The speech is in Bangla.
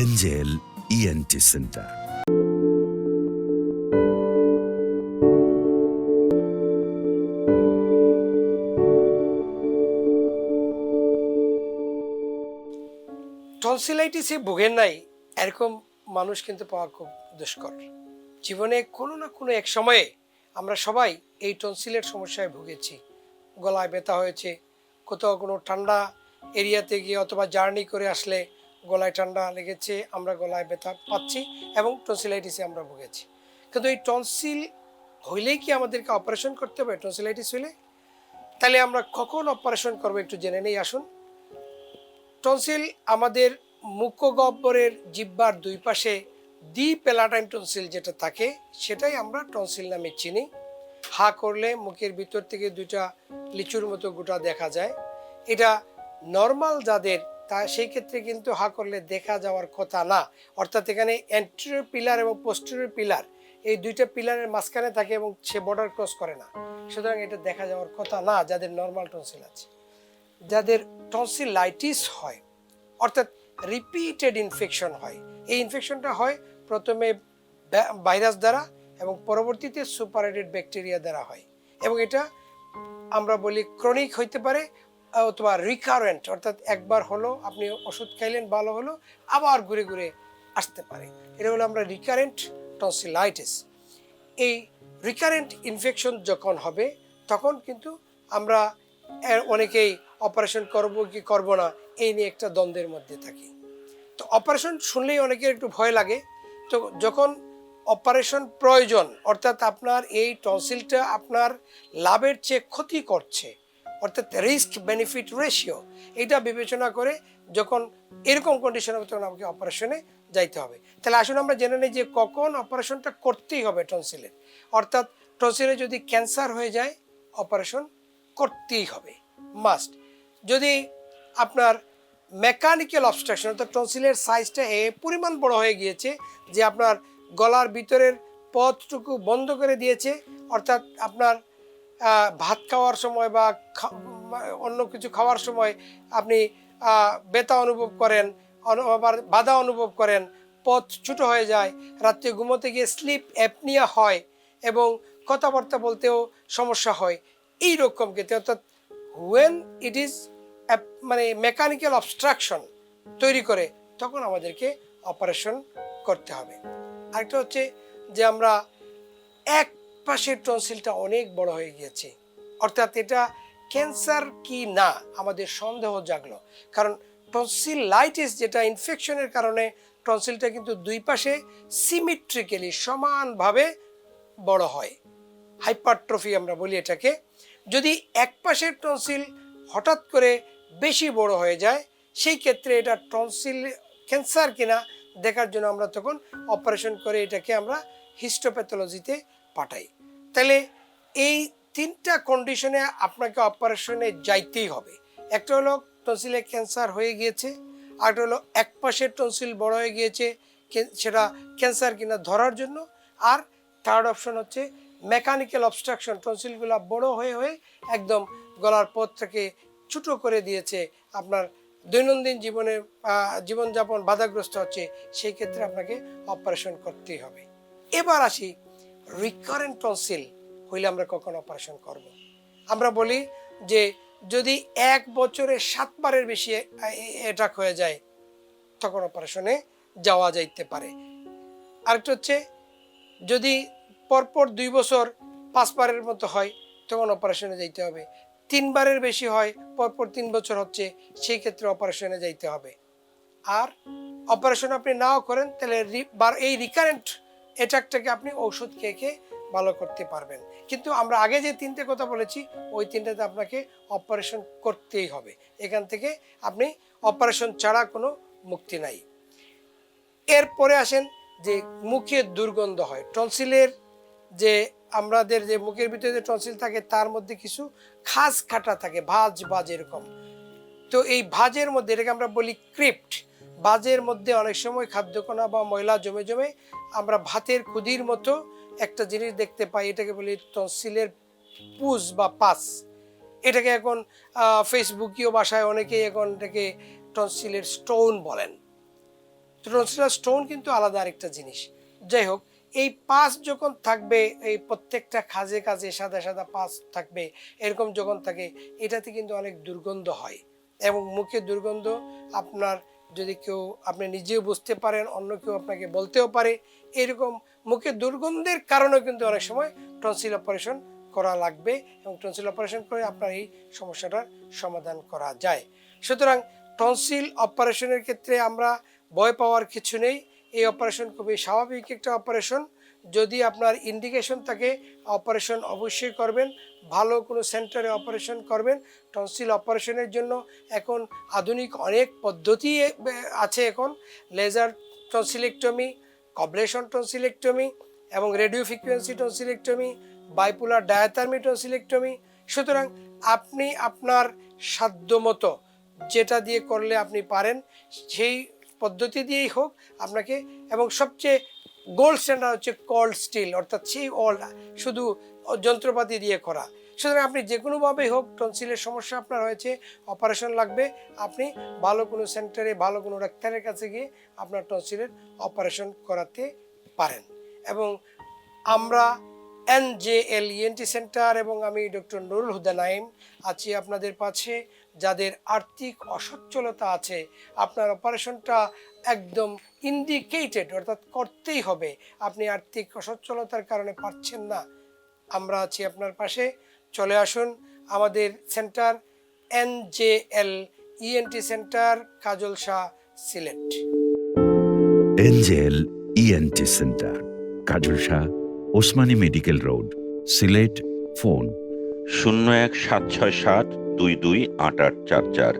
এঞ্জেল ইএনটি সেন্টার টনসিলাইটিসে ভোগেন নাই, এরকম মানুষ কিন্তু পাওয়া খুব দুষ্কর। জীবনে কোনো না কোনো এক সময়ে আমরা সবাই এই টনসিলের সমস্যায় ভুগেছি। গলায় ব্যথা হয়েছে, কোথাও কোনো ঠান্ডা এরিয়াতে গিয়ে অথবা জার্নি করে আসলে গলায় ঠান্ডা লেগেছে আমরা গলায় ব্যথা পাচ্ছি এবং টনসিলাইটিসে আমরা ভুগেছি। কিন্তু এই টনসিল হইলেই কি আমাদেরকে অপারেশন করতে হবে? টনসিলাইটিস হইলে? তাহলে আমরা কখন অপারেশন করব একটু জেনে নেই আসুন। টনসিল আমাদের মুখগহ্বরের জিব্বার দুই পাশে ডি প্যালাটাইন টনসিল যেটা থাকে সেটাই আমরা টনসিল নামে চিনি। হা করলে মুখের ভিতর থেকে দুইটা লিচুর মতো গোটা দেখা যায়। এটা নর্মাল যাদের তা সেই ক্ষেত্রে কিন্তু হা করলে দেখা যাওয়ার কথা না। অর্থাৎ এখানে অ্যান্টেরিয়র পিলার এবং পোস্টেরিয়র পিলার এই দুইটা পিলারের মাঝখানে থাকে এবং সে বর্ডার ক্রস করে না। সুতরাং এটা দেখা যাওয়ার কথা না, যাদের নর্মাল টনসিল আছে। যাদের টনসিলাইটিস হয়, অর্থাৎ রিপিটেড ইনফেকশন হয়, এই ইনফেকশনটা হয় প্রথমে ভাইরাস দ্বারা এবং পরবর্তীতে সুপারেটেড ব্যাকটেরিয়া দ্বারা হয়। এবং এটা আমরা বলি ক্রনিক হইতে পারে অথবা রিকারেন্ট অর্থাৎ একবার হলো, আপনি ওষুধ খাইলেন, ভালো হলো, আবার ঘুরে ঘুরে আসতে পারে। এটা হলো আমরা রিকারেন্ট টনসিলাইটিস এই রিকারেন্ট ইনফেকশন যখন হবে, তখন কিন্তু আমরা অনেকেই অপারেশন করব কি করব না, এই নিয়ে একটা দ্বন্দ্বের মধ্যে থাকি। তো অপারেশন শুনলেই অনেকের একটু ভয় লাগে। তো যখন অপারেশন প্রয়োজন, অর্থাৎ আপনার এই টনসিলটা আপনার লাভের চেয়ে ক্ষতি করছে অর্থাৎ রিস্ক বেনিফিট রেশিও এটা বিবেচনা করে যখন এরকম কন্ডিশন হবে তখন আমাকে অপারেশনে যাইতে হবে। তাহলে আসুন আমরা জেনে নিই যে কখন অপারেশনটা করতেই হবে টনসিলের অর্থাৎ টনসিলে যদি ক্যান্সার হয়ে যায় অপারেশন করতেই হবে। মাস্ট যদি আপনার মেকানিক্যাল অবস্ট্রাকশন অর্থাৎ টনসিলের সাইজটা এ পরিমাণ বড় হয়ে গিয়েছে, যে আপনার গলার ভিতরের পথটুকু বন্ধ করে দিয়েছে, অর্থাৎ আপনার ভাত খাওয়ার সময় বা অন্য কিছু খাওয়ার সময় আপনি ব্যথা অনুভব করেন আবার বাধা অনুভব করেন, পথ ছোটো হয়ে যায়, রাত্রে ঘুমোতে গিয়ে স্লিপ অ্যাপনিয়া হয় এবং কথাবার্তা বলতেও সমস্যা হয়। এই রকম ক্ষেত্রে অর্থাৎ ওয়েন ইট ইজ মানে মেকানিক্যাল অবস্ট্রাকশন তৈরি করে, তখন আমাদেরকে অপারেশন করতে হবে। আরেকটা হচ্ছে যে আমরা এক পাশের টনসিলটা অনেক বড় হয়ে গিয়েছে। অর্থাৎ এটা ক্যান্সার কি না? আমাদের সন্দেহ জাগলো। কারণ টনসিল টনসিলাইটিস যেটা ইনফেকশনের কারণে, টনসিলটা কিন্তু দুই পাশে সিমিট্রিক্যালি সমানভাবে বড় হয়। হাইপারট্রফি আমরা বলি এটাকে। যদি এক পাশের টনসিল হঠাৎ করে বেশি বড় হয়ে যায়, সেই ক্ষেত্রে এটা টনসিল ক্যান্সার কিনা দেখার জন্য আমরা তখন অপারেশন করে এটাকে আমরা হিস্টোপ্যাথোলজিতে পাঠাই। তাহলে এই তিনটা কন্ডিশনে আপনাকে অপারেশনে যাইতেই হবে। একটা হলো টনসিলে ক্যান্সার হয়ে গিয়েছে, আরেকটা হলো এক পাশের টনসিল বড় হয়ে গিয়েছে সেটা ক্যান্সার কিনা ধরার জন্য, আর থার্ড অপশন হচ্ছে মেকানিক্যাল অবস্ট্রাকশন টনসিলগুলো বড় হয়ে হয়ে একদম গলার পথটাকে ছোটো করে দিয়েছে। আপনার দৈনন্দিন জীবনে জীবনযাপন বাধাগ্রস্ত হচ্ছে, সেই ক্ষেত্রে আপনাকে অপারেশন করতেই হবে। এবার আসি রিকারেন্ট টনসিল হইলে আমরা কখন অপারেশন করব। আমরা বলি যে যদি এক বছরে সাতবারের বেশি অ্যাটাক হয়ে যায়, তখন অপারেশনে যাওয়া যাইতে পারে। আরেকটা হচ্ছে, যদি পরপর দুই বছর পাঁচবারের মতো হয়, তখন অপারেশনে যাইতে হবে। তিনবারের বেশি হয়, পরপর তিন বছর হচ্ছে, সেই ক্ষেত্রে অপারেশনে যাইতে হবে। আর অপারেশন আপনি নাও করেন, তাহলে এই রিকারেন্ট অ্যাটাকটাকে আপনি ঔষধ খেয়ে খেয়ে ভালো করতে পারবেন। কিন্তু আমরা আগে যে তিনটে কথা বলেছি, ওই তিনটাতে আপনাকে অপারেশন করতেই হবে। এখান থেকে আপনি অপারেশন ছাড়া কোনো মুক্তি নাই। এরপরে আসেন যে মুখে দুর্গন্ধ হয়। টনসিলের যে আমাদের যে মুখের ভিতরে যে টনসিল থাকে, তার মধ্যে কিছু খাস কাটা থাকে, ভাজ বাজ এরকম। তো এই ভাজের মধ্যে এটাকে আমরা বলি ক্রিপ্ট। ভাজের মধ্যে অনেক সময় খাদ্যকণা বা ময়লা জমে জমে আমরা ভাতের কুদির মতো একটা জিনিস দেখতে পাই, এটাকে বলি টনসিলের পুজ বা পাস। এটাকে এখন ফেসবুকীয় ভাষায় অনেকেই এখন এটাকে টনসিলের স্টোন বলেন। টনসিলের স্টোন কিন্তু আলাদা আরেকটা জিনিস। যাই হোক, এই পাস যখন থাকবে, এই প্রত্যেকটা খাজে কাজে সাদা সাদা পাস থাকবে, এরকম যখন থাকে, এটাতে কিন্তু অনেক দুর্গন্ধ হয়। এবং মুখে দুর্গন্ধ আপনার যদি কেউ আপনি নিজেও বুঝতে পারেন, অন্য কেউ আপনাকে বলতেও পারে, এরকম মুখে দুর্গন্ধের কারণেও কিন্তু অনেক সময় টনসিল অপারেশন করা লাগবে এবং টনসিল অপারেশন করে আপনার এই সমস্যাটার সমাধান করা যায়। সুতরাং টনসিল অপারেশনের ক্ষেত্রে আমরা ভয় পাওয়ার কিছু নেই। এই অপারেশন খুবই স্বাভাবিক একটা অপারেশন যদি আপনার ইন্ডিকেশন থাকে অপারেশন অবশ্যই করবেন। ভালো কোনো সেন্টারে অপারেশন করবেন। টনসিল অপারেশনের জন্য এখন আধুনিক অনেক পদ্ধতি আছে এখন। লেজার টনসিলেক্টমি কবলেশন টনসিলেক্টমি এবং radio frequency tonsillectomy bipolar diathermy tonsillectomy সুতরাং আপনি আপনার সাধ্যমতো যেটা দিয়ে করলে আপনি পারেন, সেই পদ্ধতি দিয়েই হোক আপনাকে। এবং সবচেয়ে গোল্ড স্ট্যান্ডার্ড হচ্ছে কোল্ড স্টিল অর্থাৎ সেই ওল্ড শুধু যন্ত্রপাতি দিয়ে করা। সুতরাং আপনি যে কোনোভাবেই হোক টনসিলের সমস্যা আপনার হয়েছে অপারেশন লাগবে, আপনি ভালো কোনো সেন্টারে ভালো কোনো ডাক্তারের কাছে গিয়ে আপনার টনসিলের অপারেশন করাতে পারেন। এবং আমরা N J L ENT centre এবং আমি ডক্টর নুরুল হুদা নাইম আছি আপনাদের পাশে। যাদের আর্থিক অসচ্ছলতা আছে আপনার অপারেশনটা একদম ইন্ডিকেটেড অর্থাৎ করতেই হবে। আপনি আর্থিক অসচ্ছলতার কারণে পারছেন না। আমরা আছি আপনার পাশে। চলে আসুন আমাদের centre N J L ENT centre Kajal Shah Sylhet. NJL ENT centre Kajal Shah Osmani medical road Sylhet phone. শূন্য এক সাত ছয় সাত দুই দুই আট আট চার চার